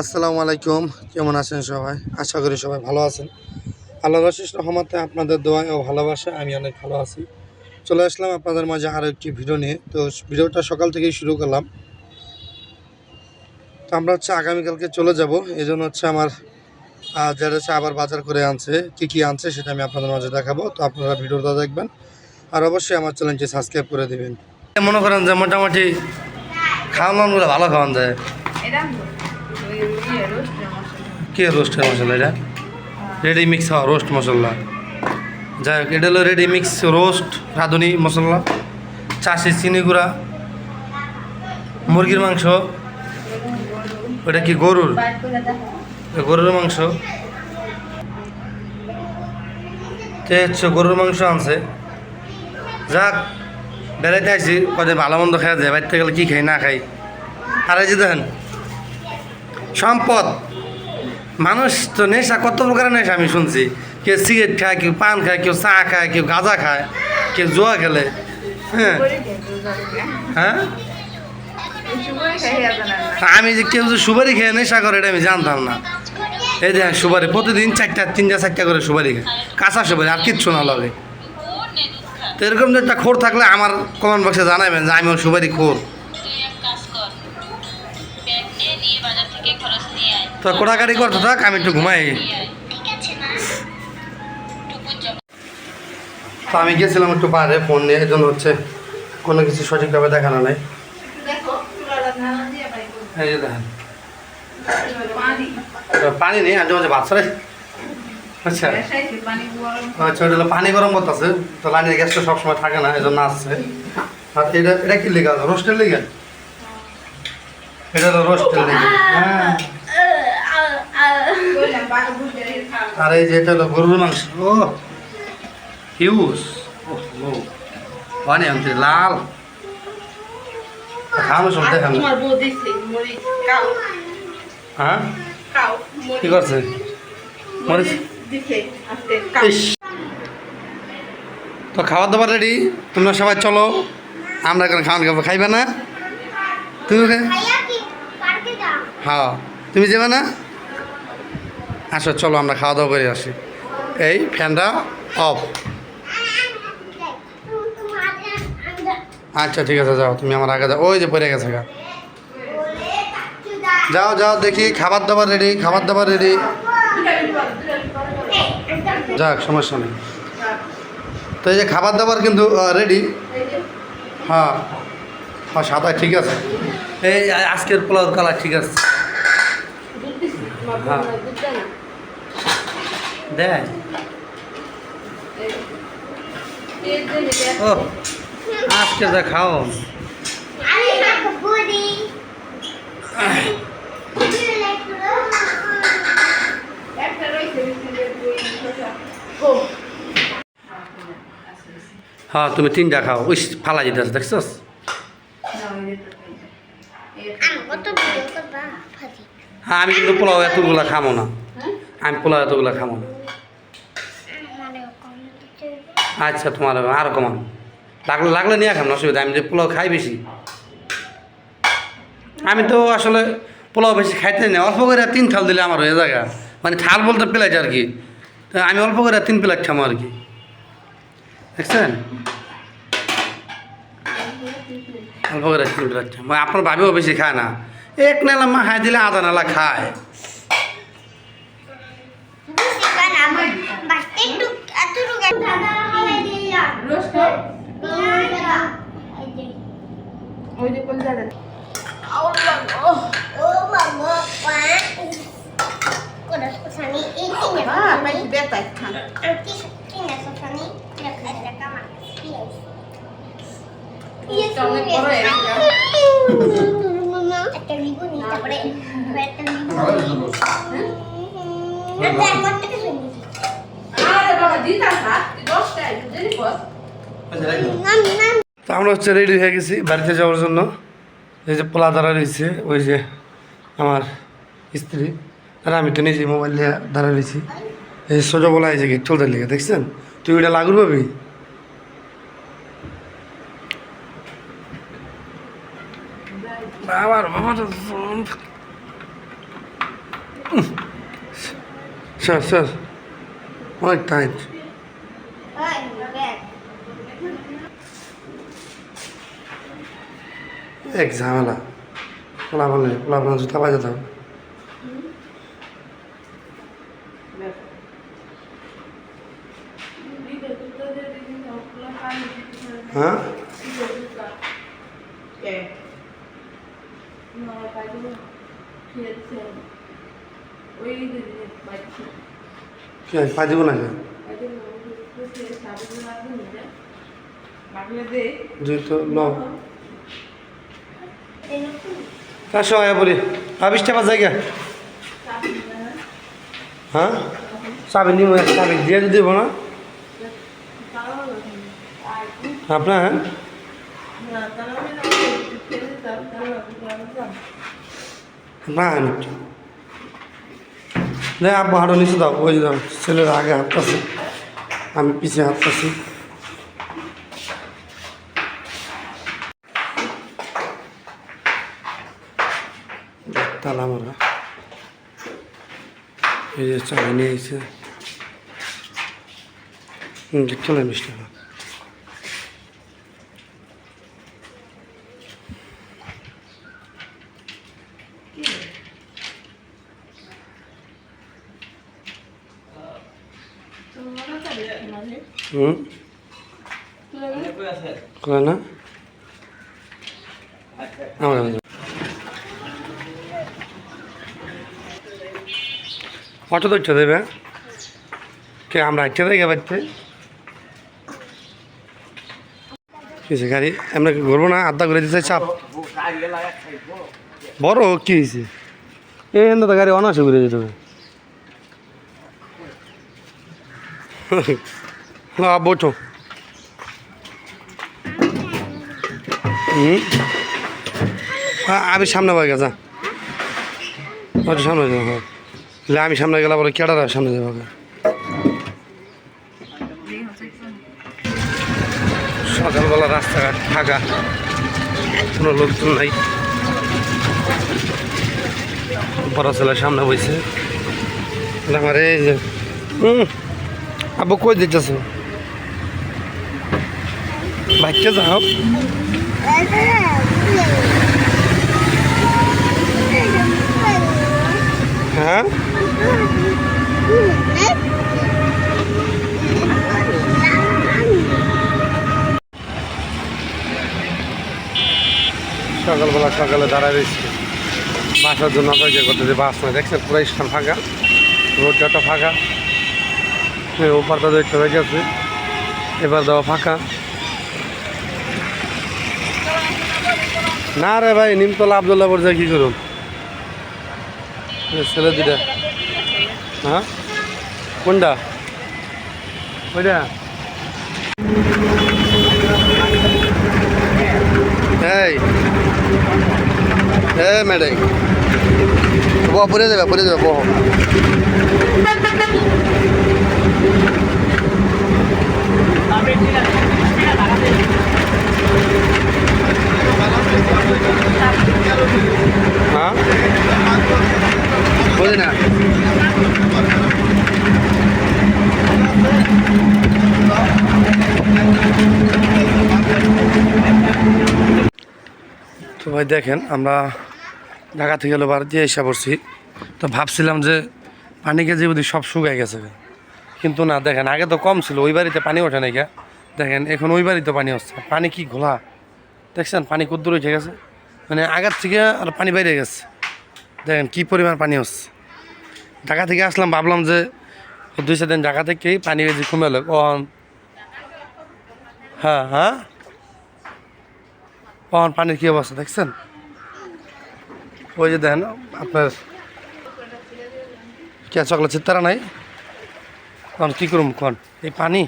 আসসালামু আলাইকুম। কেমন আছেন সবাই? আশা করি সবাই ভালো আছেন। আল্লাহ রশিস রহমতে আপনাদের দোয়ায় ও ভালোবাসা আমি অনেক ভালো আছি। চলে আসলাম আপনাদের মাঝে আরও একটি ভিডিও নিয়ে। তো ভিডিওটা সকাল থেকেই শুরু করলাম। তো আমরা হচ্ছে আগামীকালকে চলে যাব। এই জন্য হচ্ছে আমার যারা হচ্ছে আবার বাজার করে আনছে, কি কি আনছে সেটা আমি আপনাদের মাঝে দেখাবো। তো আপনারা ভিডিওটা দেখবেন। আর অবশ্যই আমার চ্যানেলটি সাবস্ক্রাইব করে দেবেন। মনে করেন যে মোটামুটি খাওয়ানগুলো ভালো খাওয়ান যায়। কে রোস্টের মশলা এটা? রেডি মিক্স হওয়া রোস্ট মশলা। যাই হোক, এটা হলো রেডি মিক্স রোস্ট রাঁধুনি, মশলা। চাষি চিনি গুঁড়া। মুরগির মাংস। ওটা কি গরুর? গরুর মাংস। তে হচ্ছে গরুর মাংস আনছে? যাক, বেড়াইতে আসি কদে ভালো মন্দ খাওয়া যায় বাড়িতে গেলে কী খাই, না খাই। আর যে দেখেন, সম্পদ। মানুষ তো নেশা, কত প্রকারের নেশা আমি শুনছি। কেউ সিগারেট খায়, কেউ পান খায়, কেউ চা খায়, কেউ গাঁজা খায়, কেউ জোয়া খেলে। হ্যাঁ। হ্যাঁ? আমি যে কেউ যে সুপারি খেয়ে নেশা করে, এটা আমি জানতাম না। এই দেখেন সুপারি, প্রতিদিন চারটা, তিনটা, চারটা করে সুপারি খায়। কাঁচা সুপারি, আর কিচ্ছু না লাগে। তো এরকম যে একটা খোর থাকলে আমার কমেন্ট বক্সে জানাবেন যে আমি ওর সুপারি খোর। তো কোটাকাটি করতে থাক আমি একটু ঘুমাই। তো আমি গেছিলাম একটু বাইরে ফোন নিয়ে এই জন্য হচ্ছে কোনো কিছু সঠিকভাবে দেখানো নাই। এই যে দেখেন। পানি। নেই আজ মাঝে ভাত আচ্ছা। বসাইছি পানি গরম। আচ্ছা ওটা হলো পানি গরম করতেছে। তো লাইনের গ্যাসটা সবসময় থাকে না এই জন্য আসছে। আর এটা এটা কি লেগে? আছে রোস্টের লেগে? এটা হলো রোস্টের লেগে। হ্যাঁ। আর এই যে এটা হলো গরুর মাংস। ও হিউজ। ও পানি আনতে লাল। খাওয়ানো সব দেখান হ্যাঁ? কি করছে? মরিচ। তো খাবার দাবার রেডি তোমরা সবাই চলো। আমরা এখন খাওয়ান খাব খাইবে না? তুমি হ্যাঁ। তুমি যাবে না? আসো চলো আমরা খাওয়া দাওয়া করে আসি। এই ফ্যানটা অফ। আচ্ছা ঠিক আছে, যাও, তুমি আমার আগে যাও। ওই যে পড়ে গেছে গা। যাও যাও, দেখি, খাবার দাবার রেডি খাবার দাবার রেডি যাক, সমস্যা নেই। তো এই যে খাবার দাবার কিন্তু রেডি হ্যাঁ। হ্যাঁ সাদা ঠিক আছে। এই আজকের পোলাও কালার ঠিক আছে। হ্যাঁ। দেখ। ও আজকে যা খাও। হ্যাঁ তুমি তিনটা খাও। ওই ফালা যেতে আছে হ্যাঁ আমি কিন্তু পোলাও এতগুলো খামো না। আমি পোলাও এতগুলো খামো না। আচ্ছা তোমার আরও কমানো। লাগলে লাগলে নিয়ে খাম, অসুবিধা আমি যে পোলাও খাই বেশি। আমি তো আসলে পোলাও বেশি খাইতে না। অল্প করে তিন থাল দিলে আমার হয়ে জায়গা মানে থাল বলতে প্লেট আর কি। আমি অল্প করে তিন প্লেট খামো আর কি। দেখছেন? অল্প করে তিন প্লেট খাম। আপনার ভাবিও বেশি খায় না। এক নালা মা খাই দিলে আধা নালা খায়। ওই যে কোন জায়গা হ্যাঁ পাইছি বেতাই খান অনেক বড় এলাকা একটা লিবু নিই তারপরে একটা লিবু আরে বাবা দিতা খা দশটা জেনি বস নাম নাম তো আমরা হচ্ছে রেডি হয়ে গেছি বাড়িতে যাওয়ার জন্য। এই যে পোলা দাঁড়া রয়েছে, ওই যে আমার স্ত্রী, আর আমি তো নিজে মোবাইল নিয়ে দাঁড়া রয়েছি। এই সোজা বলা হয়েছে গেট চলতে লেগে দেখছেন? তুই ওইটা লাগুর পাবি? বাবার বাবার স্যার স্যার, অনেক টাইট ওই ব্যাগ এক ঝামেলা। পোলা বলে পোলা বলে জুতা বাজে দাও। হ্যাঁ? কি আছে, পা দিব না তার সবাই বলি আবিষ্টা পাঁচ জায়গা। হ্যাঁ? চাবি নিব চাবি দিয়ে দিব না। আপনার? না না। আব্বু হাঁটো নিচে দাও। ওই ছেলের আগে হাঁটতেছে। আমি পিছিয়ে হাঁটতেছি। তালা মারা। এই যে চাবি নিয়ে এসে। চলে বিশ টাকা হুম? করে না? আমার কাছে। অটো তো ইচ্ছা দেবে? কে, আমরা ইচ্ছা দেয় বাড়িতে? কিছু গাড়ি, আমরা ঘুরবো না? আড্ডা করে দিতে চাপ? বড় কি হয়েছে? এই এনে তো গাড়ি অনাসে ঘুরে যেতে হবে। হ্যাঁ বসো হুম? আমি সামনে পাই গেছা সামনে যাব হ্যাঁ। লে আমি সামনে গেলে বলে কেডার সামনে যাব সকালবেলা রাস্তাঘাট ফাঁকা, কোনো লোকজন নাই। বড় ছেলে সামনে বইছে। আমার এই যে হুম আব্বু কই দিতেছ? বাইকটা যাও। হ্যাঁ? সকালবেলা সকালে দাঁড়ায় রয়েছে। বাসার জন্য অপেক্ষা করতেছে, বাস নয় দেখছেন পুরো স্থান ফাঁকা রোডটা ফাঁকা। ওপারটা দেখতে হয়ে গেছে এবার দেওয়া ফাঁকা। না রে ভাই, নিমতলা আবদুল্লাহ পর্যা কি করুন ছেলে দুটা হ্যাঁ কোনটা ওইটা এই এ ম্যাডাম বহ পরে যাবে পরে যাবে বহ হ্যাঁ বুঝি না তো ভাই দেখেন, আমরা ঢাকা থেকে হলো বাড়িতে এসে পড়ছি। তো ভাবছিলাম যে পানি কেজি বুঝি সব শুকায় গেছে। কিন্তু না, দেখেন, আগে তো কম ছিল, ওই বাড়িতে পানি ওঠে নাই গা। দেখেন, এখন ওই বাড়িতে পানি হচ্ছে। পানি কি ঘোলা? দেখছেন, পানি কদ্দূর উঠে গেছে। মানে আগের থেকে আর পানি বাইরে গেছে। দেখেন, কি পরিমাণ পানি হচ্ছে। ঢাকা থেকে আসলাম, ভাবলাম যে দুই চার দিন ঢাকা থেকেই পানি বেশি কমে কখন হ্যাঁ হ্যাঁ। কখন পানির কী অবস্থা দেখছেন? ওই যে দেখেন, আপনার কে চকলেট চিত্তারা নাই? তখন কী করুম, কন? এই পানি?